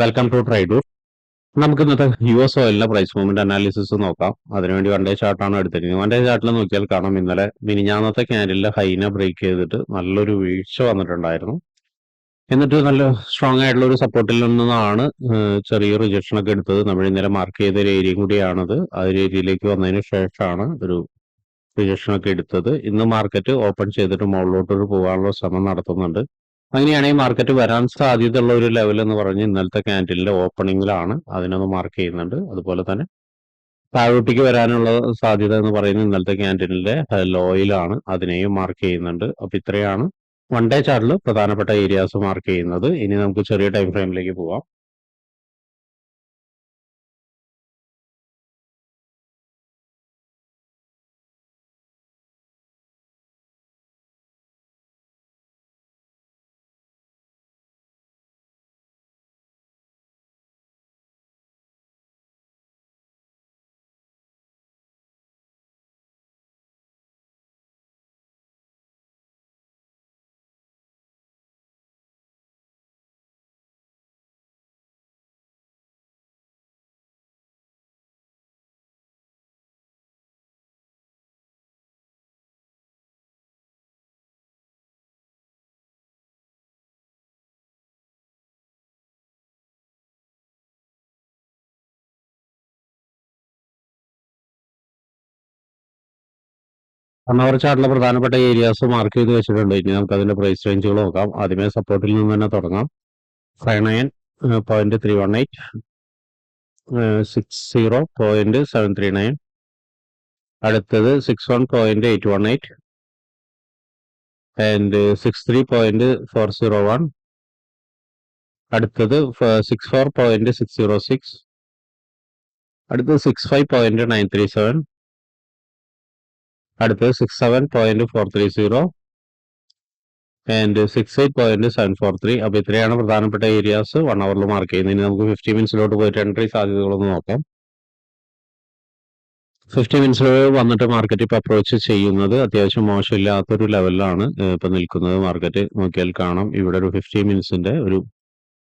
Welcome to ട്രൈഡൂർ നമുക്ക് ഇന്നത്തെ യു എസ് ഓയിലിന്റെ പ്രൈസ് മൂവ്മെന്റ് അനാലിസിസ് നോക്കാം. അതിനുവേണ്ടി വൺ ഡേ ചാർട്ടാണ് എടുത്തിരിക്കുന്നത്. വൺ ഡേ ചാർട്ടിൽ നോക്കിയാൽ കാണാം ഇന്നലെ മിനിഞ്ഞാന്നത്തെ ക്യാൻഡിലെ ഹൈനെ ബ്രേക്ക് ചെയ്തിട്ട് നല്ലൊരു വീഴ്ച വന്നിട്ടുണ്ടായിരുന്നു. എന്നിട്ട് നല്ല സ്ട്രോങ് ആയിട്ടുള്ള ഒരു സപ്പോർട്ടിൽ നിന്നാണ് ചെറിയ റിജക്ഷൻ ഒക്കെ എടുത്തത്. നമ്മൾ ഇന്നലെ മാർക്ക് ചെയ്ത ഒരു ഏരിയയും കൂടിയാണത്. ആ ഒരു ഏരിയയിലേക്ക് വന്നതിന് ശേഷമാണ് ഒരു റിജക്ഷൻ ഒക്കെ എടുത്തത്. ഇന്ന് മാർക്കറ്റ് ഓപ്പൺ ചെയ്തിട്ട് മുകളിലോട്ട് പോകാനുള്ള ശ്രമം നടത്തുന്നുണ്ട്. അങ്ങനെയാണെങ്കിൽ മാർക്കറ്റ് വരാൻ സാധ്യതയുള്ള ഒരു ലെവൽ എന്ന് പറഞ്ഞ് ഇന്നലത്തെ ക്യാൻഡിലിന്റെ ഓപ്പണിംഗിലാണ് അതിനൊന്ന് മാർക്ക് ചെയ്യുന്നുണ്ട്. അതുപോലെ തന്നെ താഴോട്ടേക്ക് വരാനുള്ള സാധ്യത എന്ന് പറയുന്നത് ഇന്നലത്തെ ക്യാൻഡിലിന്റെ ലോയിലാണ് അതിനെയും മാർക്ക് ചെയ്യുന്നുണ്ട്. അപ്പൊ ഇത്രയാണ്. വൺ ഡേ ചാർട്ടിൽ പ്രധാനപ്പെട്ട ഏരിയാസ് മാർക്ക് ചെയ്യുന്നത്. ഇനി നമുക്ക് ചെറിയ ടൈം ഫ്രെയിമിലേക്ക് പോവാം. അവർ ചാർട്ടിലെ പ്രധാനപ്പെട്ട ഏരിയാസ് മാർക്ക് ചെയ്ത് വെച്ചിട്ടുണ്ട്. ഇനി നമുക്ക് അതിന്റെ പ്രൈസ് റേഞ്ചുകൾ നോക്കാം. ആദ്യമേ സപ്പോർട്ടിൽ നിന്ന് തന്നെ തുടങ്ങാം. Five nine point three one eight six zero point seven three nine അടുത്തത് six one point eight one eight and six three point four zero one അടുത്തത് six four point six zero six അടുത്തത് six five point nine three seven അടുത്തത് six seven point four three zero and six eight point seven four three അപ്പൊ ഇത്രയാണ് പ്രധാനപ്പെട്ട areas one അവറിൽ mark ചെയ്യുന്നത്. ഇനി നമുക്ക് fifty മിനിറ്റ്സിലോട്ട് പോയിട്ട് എൻട്രി സാധ്യതകളൊന്ന് നോക്കാം. ഫിഫ്റ്റി മിനിറ്റ്സിൽ വന്നിട്ട് മാർക്കറ്റ് ഇപ്പൊ അപ്രോച്ച് ചെയ്യുന്നത് അത്യാവശ്യം മോശമില്ലാത്തൊരു ലെവലിലാണ് ഇപ്പൊ നിൽക്കുന്നത് മാർക്കറ്റ് നോക്കിയാൽ കാണാം. ഇവിടെ ഒരു ഫിഫ്റ്റി മിനിറ്റ്സിന്റെ ഒരു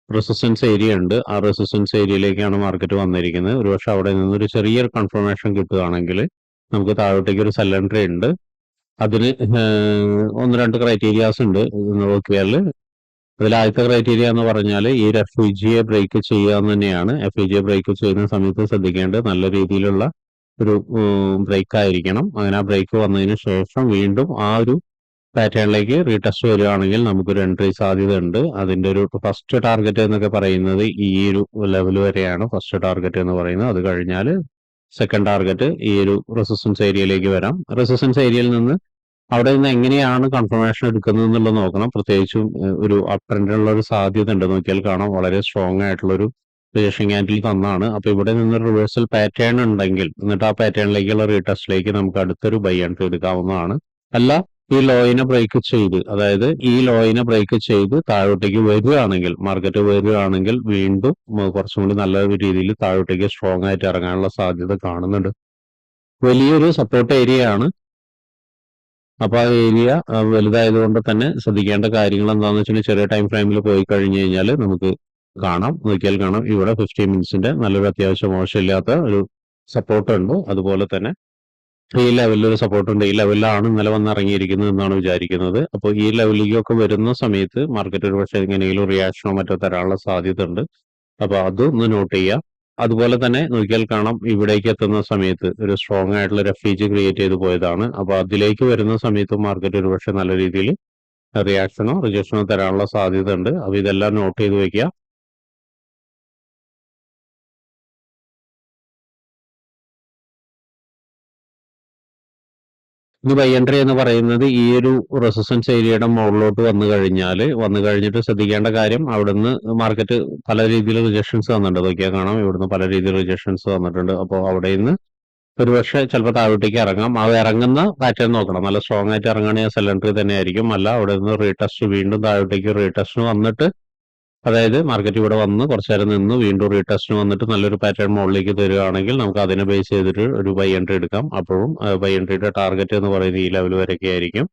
റെസിസ്റ്റൻസ് ഏരിയ ഉണ്ട്. ആ റെസിസ്റ്റൻസ് ഏരിയയിലേക്കാണ് മാർക്കറ്റ് വന്നിരിക്കുന്നത്. ഒരുപക്ഷെ അവിടെ നിന്ന് ഒരു ചെറിയൊരു കൺഫർമേഷൻ കിട്ടുകയാണെങ്കിൽ നമുക്ക് താഴോട്ടേക്ക് ഒരു സെൽ ഉണ്ട്. അതിന് ഒന്ന് രണ്ട് ക്രൈറ്റീരിയാസ് ഉണ്ട് നോക്കിയാൽ. അതിൽ ആദ്യത്തെ ക്രൈറ്റീരിയ എന്ന് പറഞ്ഞാൽ ഈ ഒരു എഫ് ബ്രേക്ക് ചെയ്യുക എന്ന് തന്നെയാണ്. എഫ് ഇ ജിയെ ബ്രേക്ക് ചെയ്യുന്ന സമയത്ത് ശ്രദ്ധിക്കേണ്ടത് നല്ല രീതിയിലുള്ള ഒരു ബ്രേക്ക് ആയിരിക്കണം. അങ്ങനെ ആ ബ്രേക്ക് വന്നതിന് ശേഷം വീണ്ടും ആ ഒരു പാറ്റേണിലേക്ക് റീടെസ്റ്റ് വരികയാണെങ്കിൽ നമുക്കൊരു എൻട്രി സാധ്യത ഉണ്ട് അതിന്റെ ഒരു ഫസ്റ്റ് ടാർഗറ്റ് എന്നൊക്കെ പറയുന്നത് ഈ ഒരു ലെവൽ വരെയാണ് ഫസ്റ്റ് ടാർഗറ്റ് എന്ന് പറയുന്നത്. അത് കഴിഞ്ഞാൽ സെക്കൻഡ് ടാർഗറ്റ് ഈ ഒരു റെസിസ്റ്റൻസ് ഏരിയയിലേക്ക് വരാം. റെസിസ്റ്റൻസ് ഏരിയയിൽ നിന്ന് അവിടെ നിന്ന് എങ്ങനെയാണ് കൺഫർമേഷൻ എടുക്കുന്നത് എന്നുള്ളത് നോക്കണം. പ്രത്യേകിച്ചും ഒരു അപ് ട്രെൻഡിനുള്ള ഒരു സാധ്യത ഉണ്ട്. നോക്കിയാൽ കാണാം വളരെ സ്ട്രോങ് ആയിട്ടുള്ള ഒരു പൊസിഷൻ ക്യാൻഡിൽ തന്നാണ്. അപ്പൊ ഇവിടെ നിന്ന് റിവേഴ്സൽ പാറ്റേൺ ഉണ്ടെങ്കിൽ എന്നിട്ട് ആ പാറ്റേണിലേക്കുള്ള റീടെസ്റ്റിലേക്ക് നമുക്ക് അടുത്തൊരു ബൈ എൻട്രി എടുക്കാവുന്നതാണ്. അല്ല ഈ ലോയിനെ ബ്രേക്ക് ചെയ്ത് അതായത് ഈ ലോയിനെ ബ്രേക്ക് ചെയ്ത് താഴോട്ടേക്ക് വരികയാണെങ്കിൽ മാർക്കറ്റ് വരികയാണെങ്കിൽ വീണ്ടും കുറച്ചും കൂടി നല്ല രീതിയിൽ താഴോട്ടേക്ക് സ്ട്രോങ് ആയിട്ട് ഇറങ്ങാനുള്ള സാധ്യത കാണുന്നുണ്ട്. വലിയൊരു സപ്പോർട്ട് ഏരിയ ആണ്. അപ്പൊ ആ ഏരിയ വലുതായതുകൊണ്ട് തന്നെ ശ്രദ്ധിക്കേണ്ട കാര്യങ്ങൾ എന്താണെന്ന് വെച്ചിട്ടുണ്ടെങ്കിൽ ചെറിയ ടൈം ഫ്രെയിമിൽ പോയി കഴിഞ്ഞു കഴിഞ്ഞാൽ നമുക്ക് കാണാം. നോക്കിയാൽ കാണാം. ഇവിടെ ഫിഫ്റ്റീൻ മിനിറ്റ്സിന്റെ നല്ലൊരു അത്യാവശ്യം മോശമില്ലാത്ത ഒരു സപ്പോർട്ട് ഉണ്ട്. അതുപോലെ തന്നെ ഈ ലെവലിൽ ഒരു സപ്പോർട്ട് ഉണ്ട്. ഈ ലെവലിലാണ് ഇന്നലെ വന്ന് ഇറങ്ങിയിരിക്കുന്നത് എന്നാണ് വിചാരിക്കുന്നത്. അപ്പോൾ ഈ ലെവലിലേക്കൊക്കെ വരുന്ന സമയത്ത് മാർക്കറ്റ് ഒരു പക്ഷേ എങ്ങനെയെങ്കിലും റിയാക്ഷനോ മറ്റോ തരാനുള്ള സാധ്യത ഉണ്ട്. അപ്പൊ അതൊന്ന് നോട്ട് ചെയ്യുക. അതുപോലെ തന്നെ നോക്കിയാൽ കാണാം ഇവിടേക്ക് എത്തുന്ന സമയത്ത് ഒരു സ്ട്രോങ് ആയിട്ടുള്ള റെഫ്യൂജ് ക്രിയേറ്റ് ചെയ്ത് പോയതാണ്. അപ്പൊ അതിലേക്ക് വരുന്ന സമയത്ത് മാർക്കറ്റ് ഒരു പക്ഷേ നല്ല രീതിയിൽ റിയാക്ഷനോ റിജക്ഷനോ തരാനുള്ള സാധ്യത ഉണ്ട്. അപ്പൊ ഇതെല്ലാം നോട്ട് ചെയ്ത് വെക്കുക. ഇനി ബൈ എൻട്രി എന്ന് പറയുന്നത് ഈ ഒരു റെസിസ്റ്റൻസ് ഏരിയയുടെ മുകളിലോട്ട് വന്നു കഴിഞ്ഞാൽ വന്നു കഴിഞ്ഞിട്ട് ശ്രദ്ധിക്കേണ്ട കാര്യം അവിടുന്ന് മാർക്കറ്റ് പല രീതിയിൽ റിജക്ഷൻസ് വന്നിട്ടുണ്ട്. നോക്കിയാൽ കാണാം ഇവിടുന്ന് പല രീതിയിൽ റിജക്ഷൻസ് വന്നിട്ടുണ്ട്. അപ്പോൾ അവിടെ നിന്ന് ഒരുപക്ഷെ ചിലപ്പോൾ താഴോട്ടേക്ക് ഇറങ്ങാം. അത് ഇറങ്ങുന്ന പാറ്റേൺ നോക്കണം. നല്ല സ്ട്രോങ് ആയിട്ട് ഇറങ്ങുകയാണെങ്കിൽ സെലൻട്രി തന്നെ ആയിരിക്കും അല്ല അവിടെ നിന്ന് റീടെസ്റ്റ് വീണ്ടും താഴോട്ടേക്ക് റീടെസ്റ്റ് വന്നിട്ട് അതായത് മാർക്കറ്റ് ഇവിടെ വന്ന് കുറച്ചു നേരം നിന്ന് വീണ്ടും റീടെസ്റ്റിന് വന്നിട്ട് നല്ലൊരു പാറ്റേൺ മുകളിലേക്ക് തരികയാണെങ്കിൽ നമുക്ക് അതിനെ ബേസ് ചെയ്തിട്ട് ഒരു ബൈ എൻട്രി എടുക്കാം. അപ്പോഴും ബൈ എൻട്രിയുടെ ടാർഗറ്റ് എന്ന് പറയുന്നത് ഈ ലെവൽ വരെയൊക്കെ ആയിരിക്കും.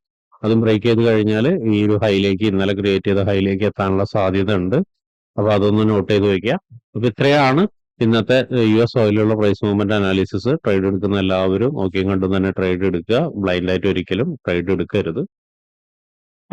അതും ബ്രേക്ക് ചെയ്ത് കഴിഞ്ഞാൽ ഈ ഒരു ഹൈലേക്ക് ഇന്നലെ ക്രിയേറ്റ് ചെയ്ത ഹൈലേക്ക് എത്താനുള്ള സാധ്യത ഉണ്ട് അപ്പൊ അതൊന്ന് നോട്ട് ചെയ്ത് വെക്കുക. അപ്പൊ ഇത്രയാണ് ഇന്നത്തെ യു എസ് ഓയിലുള്ള പ്രൈസ് മൂവ്മെന്റ് അനാലിസിസ് ട്രേഡ് എടുക്കുന്ന എല്ലാവരും നോക്കിയും കണ്ടും തന്നെ ട്രേഡ് എടുക്കുക. ബ്ലൈൻഡ് ആയിട്ട് ഒരിക്കലും ട്രേഡ് എടുക്കരുത്.